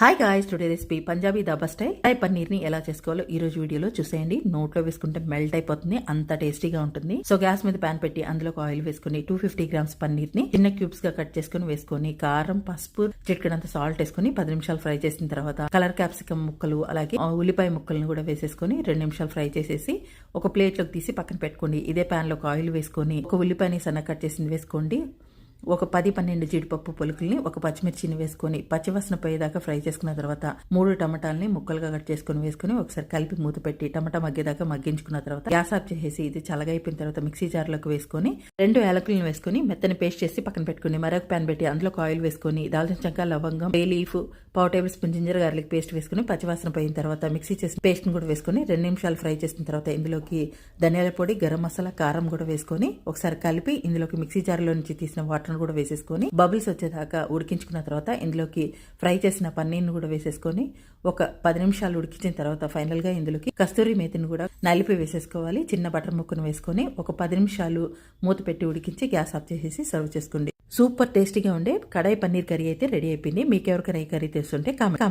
Hi guys today recipe Punjabi dhaba style I పన్నీర్ని ఎలా చేసుకోవాలో ఈ రోజు వీడియోలో చూసేయండి. నోట్లో వేసుకుంటే మెల్ట్ అయిపోతుంది అంత టేస్టీగా ఉంటుంది. సో గ్యాస్ మీద ప్యాన్ పెట్టి అందులో ఆయిల్ వేసుకుని టూ ఫిఫ్టీ గ్రామ్స్ పన్నీర్ని చిన్న క్యూబ్స్గా కట్ చేసుకుని వేసుకొని కారం పసుపు చిట్కడంత సాల్ట్ వేసుకుని పది నిమిషాలు ఫ్రై చేసిన తర్వాత కలర్ క్యాప్సికమ్ ముక్కలు అలాగే ఉల్లిపాయ ముక్కలను కూడా వేసేసుకొని రెండు నిమిషాలు ఫ్రై చేసేసి ఒక ప్లేట్లోకి తీసి పక్కన పెట్టుకోండి. ఇదే ప్యాన్లో ఒక ఆయిల్ వేసుకొని ఒక ఉల్లిపాయని సన్న కట్ చేసింది వేసుకోండి. ఒక పది పన్నెండు జీడిపప్పు పొలుకుల్ని ఒక పచ్చిమిర్చిని వేసుకొని పచ్చివాసన పోయేదాకా ఫ్రై చేసుకున్న తర్వాత మూడు టమాటాలని ముక్కలుగా కట్ చేసుకుని వేసుకుని ఒకసారి కలిపి మూత పెట్టి టమాటా మగ్గేదాకా మగ్గించుకున్న తర్వాత గ్యాస్ ఆఫ్ చేసేసి ఇది చల్లగైపోయిన అయిపోయిన తర్వాత మిక్సీ జార్లోకి వేసుకొని రెండు యాలకులను వేసుకొని మెత్తని పేస్ట్ చేసి పక్కన పెట్టుకుని మరొక ప్యాన్ పెట్టి అందులో ఆయిల్ వేసుకొని దాల్చిన చెక్క లవంగం బే లీఫ్ పావు tablespoon ginger garlic paste వేసుకుని పచ్చివాసన పోయిన తర్వాత మిక్సీ చేసిన పేస్ట్ కూడా వేసుకొని రెండు నిమిషాలు ఫ్రై చేసిన తర్వాత ఇందులోకి ధనియాల పొడి గరం మసాలా కారం కూడా వేసుకొని ఒకసారి కలిపి ఇందులోకి మిక్సీ జార్లో నుంచి తీసిన వాటర్ కూడా వేసేసుకొని బబుల్స్ వచ్చేదాకా ఉడికించుకున్న తర్వాత ఇందులోకి ఫ్రై చేసిన పన్నీర్ను కూడా వేసేసుకొని ఒక పది నిమిషాలు ఉడికించిన తర్వాత ఫైనల్గా ఇందులోకి కస్తూరి మేతిని కూడా నలిపి వేసేసుకోవాలి. చిన్న బటర్ ముక్కను వేసుకొని ఒక పది నిమిషాలు మూత పెట్టి ఉడికించి గ్యాస్ ఆఫ్ చేసేసి సర్వ్ చేసుకోండి. సూపర్ టేస్టీగా ఉండే కడాయి పన్నీర్ కర్రీ అయితే రెడీ అయిపోయింది. మీకు ఎవరికైనా ఈ కర్రీ తెలుస్తుంటే కామెంట్